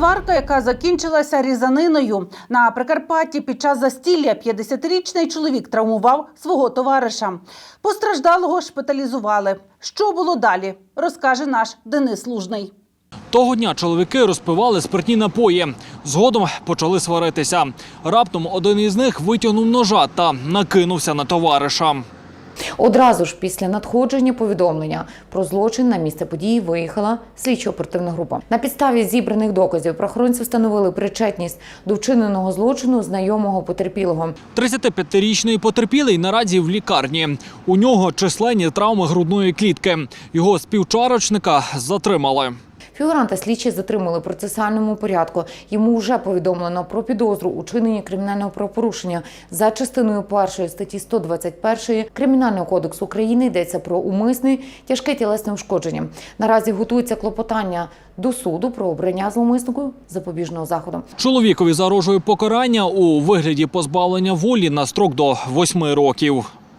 Сварка, яка закінчилася різаниною. На Прикарпатті під час застілля 50-річний чоловік травмував свого товариша. Постраждалого шпиталізували. Що було далі, розкаже наш Денис Лужний. Того дня чоловіки розпивали спиртні напої. Згодом почали сваритися. Раптом один із них витягнув ножа та накинувся на товариша. Одразу ж після надходження повідомлення про злочин на місце події виїхала слідчо-оперативна група. На підставі зібраних доказів правоохоронці встановили причетність до вчиненого злочину знайомого потерпілого. 35-річний потерпілий наразі в лікарні. У нього численні травми грудної клітки. Його співчарочника затримали. Фігуранта слідчі затримали в процесуальному порядку. Йому вже повідомлено про підозру у чиненні кримінального правопорушення за частиною першої статті 121 Кримінального кодексу України йдеться про умисне тяжке тілесне ушкодження. Наразі готується клопотання до суду про обрання зловмиснику запобіжного заходу. Чоловікові загрожує покарання у вигляді позбавлення волі на строк до 8 років.